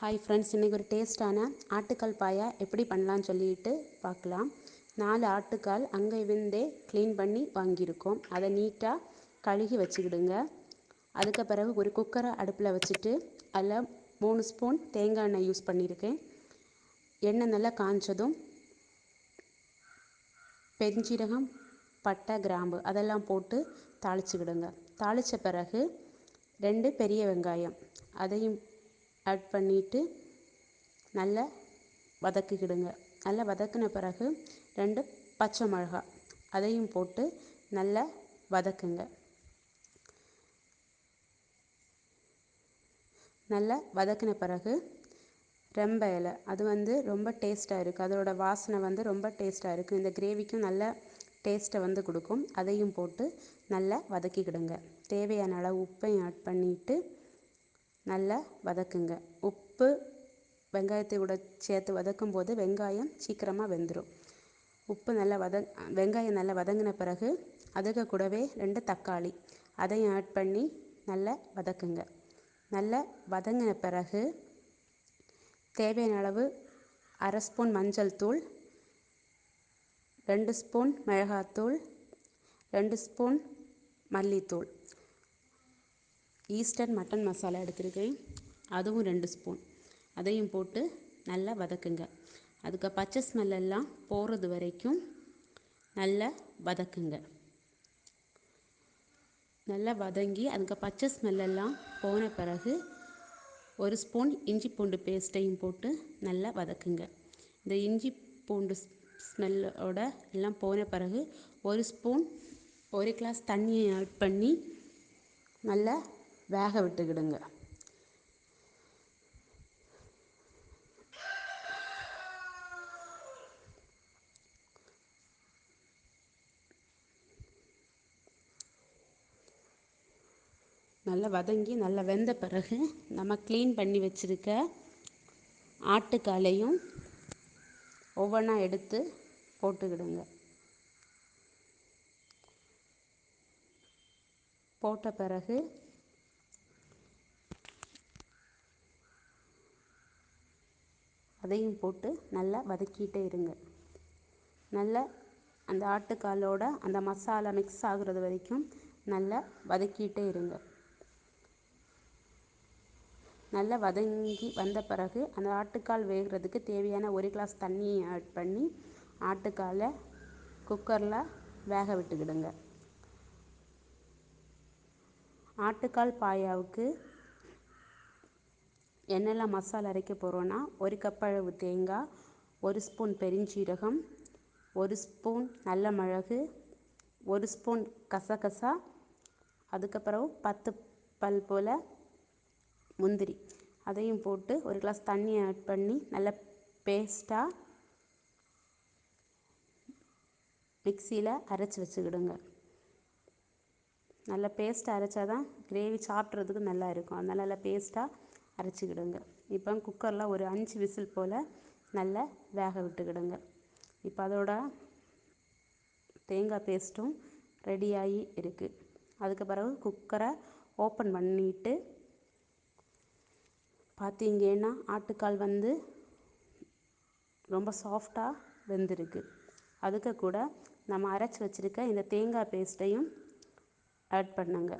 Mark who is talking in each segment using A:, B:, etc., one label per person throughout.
A: Hi friends இன்றைக்கி ஒரு டேஸ்ட்டான ஆட்டுக்கால் பாயா எப்படி பண்ணலான்னு சொல்லிட்டு பார்க்கலாம். நாலு ஆட்டுக்கால் அங்கே இருந்தே க்ளீன் பண்ணி வாங்கியிருக்கோம். அதை நீட்டாக கழுகி வச்சுக்கிடுங்க. அதுக்கு பிறகு ஒரு குக்கரை அடுப்பில் வச்சுட்டு அதில் மூணு ஸ்பூன் தேங்காய் எண்ணெய் யூஸ் பண்ணியிருக்கேன். எண்ணெய் நல்லா காய்ச்சதும் பெருஞ்சீரகம் பட்டை கிராம்பு அதெல்லாம் போட்டு தாளிச்சுக்கிடுங்க. தாளித்த பிறகு ரெண்டு பெரிய வெங்காயம் அதையும் ஆட் பண்ணிவிட்டு நல்லா வதக்கிக்கிடுங்க. நல்லா வதக்கின பிறகு ரெண்டு பச்சை மிளகா அதையும் போட்டு நல்லா வதக்குங்க. நல்லா வதக்கின பிறகு ரெம்ப இலை அது வந்து ரொம்ப டேஸ்ட்டாக இருக்குது அதோட வாசனை வந்து ரொம்ப டேஸ்ட்டாக இருக்குது இந்த கிரேவிக்கும் நல்ல டேஸ்ட்டை வந்து கொடுக்கும். அதையும் போட்டு நல்லா வதக்கிக்கிடுங்க. தேவையான அளவு உப்பையும் ஆட் பண்ணிவிட்டு நல்லா வதக்குங்க. உப்பு வெங்காயத்தை கூட சேர்த்து வதக்கும் போது வெங்காயம் சீக்கிரமாக வெந்துடும் உப்பு நல்லா வத வெங்காயம் நல்லா வதங்கின பிறகு அதுக்கு கூடவே ரெண்டு தக்காளி. அதையும் ஆட் பண்ணி நல்லா வதக்குங்க. நல்லா வதங்கின பிறகு தேவையான அளவு அரை ஸ்பூன் மஞ்சள் தூள் ரெண்டு ஸ்பூன் மிளகாத்தூள் ரெண்டு ஸ்பூன் மல்லித்தூள். ஈஸ்டர்ன் மட்டன் மசாலா எடுத்திருக்கேன். அதுவும் ரெண்டு ஸ்பூன். அதையும் போட்டு நல்லா வதக்குங்க. அதுக்கு பச்சை ஸ்மெல்லெல்லாம் போகிறது வரைக்கும் நல்லா வதக்குங்க. நல்லா வதங்கி அதுக்கு பச்சை ஸ்மெல்லெல்லாம் போன பிறகு ஒரு ஸ்பூன் இஞ்சி பூண்டு பேஸ்ட்டையும் போட்டு நல்லா வதக்குங்க. இந்த இஞ்சி பூண்டு ஸ்மெல்லோட எல்லாம் போன பிறகு ஒரு ஸ்பூன் ஒரு கிளாஸ் தண்ணியை ஆட் பண்ணி நல்லா வேக விட்டுக்கிடுங்க. நல்லா வதங்கி நல்லா வெந்த பிறகு நம்ம க்ளீன் பண்ணி வச்சுருக்க ஆட்டுக்காலையும் ஒவ்வொன்றா எடுத்து போட்டுக்கிடுங்க. போட்ட பிறகு அதையும் போட்டு நல்லா வதக்கிட்டே இருங்க. நல்லா அந்த ஆட்டுக்காலோட அந்த மசாலா மிக்ஸ் ஆகுறது வரைக்கும் நல்லா வதக்கிட்டே இருங்க. நல்லா வதங்கி வந்த பிறகு அந்த ஆட்டுக்கால் வேகிறதுக்கு தேவையான ஒரு கிளாஸ் தண்ணியை ஆட் பண்ணி ஆட்டுக்காலை குக்கரில் வேக விட்டுக்கிடுங்க. ஆட்டுக்கால் பாயாவுக்கு என்னெல்லாம் மசாலா அரைக்க போகிறோன்னா ஒரு கப் அளவு தேங்காய் ஒரு ஸ்பூன் பெருஞ்சீரகம் ஒரு ஸ்பூன் நல்ல மிளகு ஒரு ஸ்பூன் கசகசா அதுக்கப்புறம் பத்து பல் போல் முந்திரி. அதையும் போட்டு ஒரு கிளாஸ் தண்ணி ஆட் பண்ணி நல்லா பேஸ்ட்டாக மிக்சியில் அரைச்சி வச்சுக்கிடுங்க. நல்லா பேஸ்ட்டாக அரைச்சா தான் கிரேவி சாப்பிட்றதுக்கு நல்லா இருக்கும். அதனால் நல்லா பேஸ்ட்டாக அரைச்சிக்கிடுங்க. இப்போ குக்கரில் ஒரு அஞ்சு விசில் போல் நல்லா வேக விட்டுக்கிடுங்க. இப்போ அதோட தேங்காய் பேஸ்ட்டும் ரெடியாகி இருக்குது அதுக்கு பிறகு குக்கரை ஓப்பன் பண்ணிவிட்டு பார்த்தீங்கன்னா ஆட்டுக்கால் வந்து ரொம்ப சாஃப்டாக வெந்திருக்கு. அதுக்கு கூட நம்ம அரைச்சி வச்சுருக்க இந்த தேங்காய் பேஸ்ட்டையும் ஆட் பண்ணுங்க.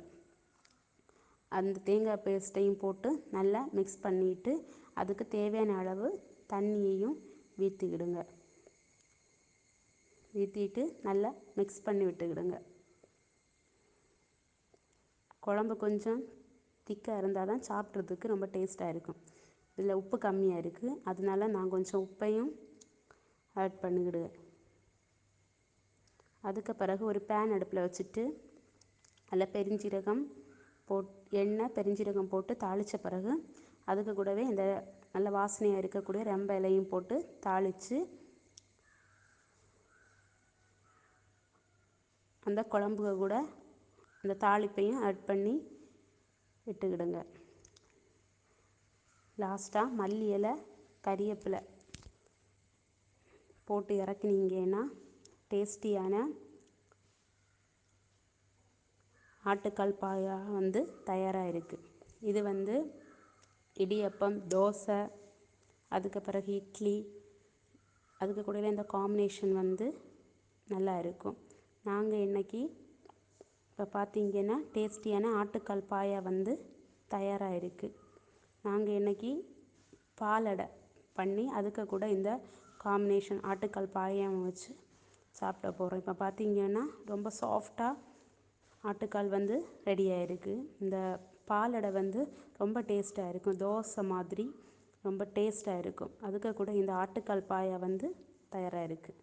A: அந்த தேங்காய் பேஸ்ட்டையும் போட்டு நல்லா மிக்ஸ் பண்ணிவிட்டு அதுக்கு தேவையான அளவு தண்ணியையும் ஊற்றிக்கிடுங்க ஊற்றிட்டு நல்லா மிக்ஸ் பண்ணி விட்டுக்கிடுங்க. குழம்பு கொஞ்சம் திக்காக இருந்தால் தான் சாப்பிட்றதுக்கு ரொம்ப டேஸ்ட்டாக இருக்கும். இதில் உப்பு கம்மியாக இருக்குது அதனால நான் கொஞ்சம் உப்பையும் ஆட் பண்ணிக்கிடுவேன். அதுக்கு பிறகு ஒரு பேன் அடுப்பில் வச்சுட்டு அதில் பெருஞ்சீரகம் போட் எண்ணெய் பெருஞ்சீரகம் போட்டு தாளித்த பிறகு அதுக்கு கூடவே இந்த நல்ல வாசனையாக இருக்கக்கூடிய ரெம்ப இலையும் போட்டு தாளித்து அந்த குழம்புக கூட அந்த தாளிப்பையும் ஆட் பண்ணி விட்டுக்கிடுங்க. லாஸ்ட்டாக மல்லி இலை கறிவேப்பிலை போட்டு இறக்குனீங்கன்னா டேஸ்டியான ஆட்டுக்கால் பாயா வந்து தயாராக இருக்குது இது வந்து இடியப்பம் தோசை அதுக்கு பிறகு இட்லி அதுக்கு கூட இந்த காம்பினேஷன் வந்து நல்லா இருக்கும் நாங்கள் இன்றைக்கி இப்போ பார்த்தீங்கன்னா டேஸ்டியான ஆட்டுக்கால் பாயா வந்து தயாராக இருக்குது நாங்கள் இன்றைக்கி பாலடை பண்ணி அதுக்கு கூட இந்த காம்பினேஷன் ஆட்டுக்கால் பாயாவும் வச்சு சாப்பிட போகிறோம் இப்போ பார்த்தீங்கன்னா ரொம்ப சாஃப்டாக ஆட்டுக்கால் வந்து ரெடி ஆகிருக்கு இந்த பாலடை வந்து ரொம்ப டேஸ்ட்டாக இருக்கும். தோசை மாதிரி ரொம்ப டேஸ்ட்டாக இருக்கும். அதுக்கு கூட இந்த ஆட்டுக்கால் பாயா வந்து தயாராக இருக்குது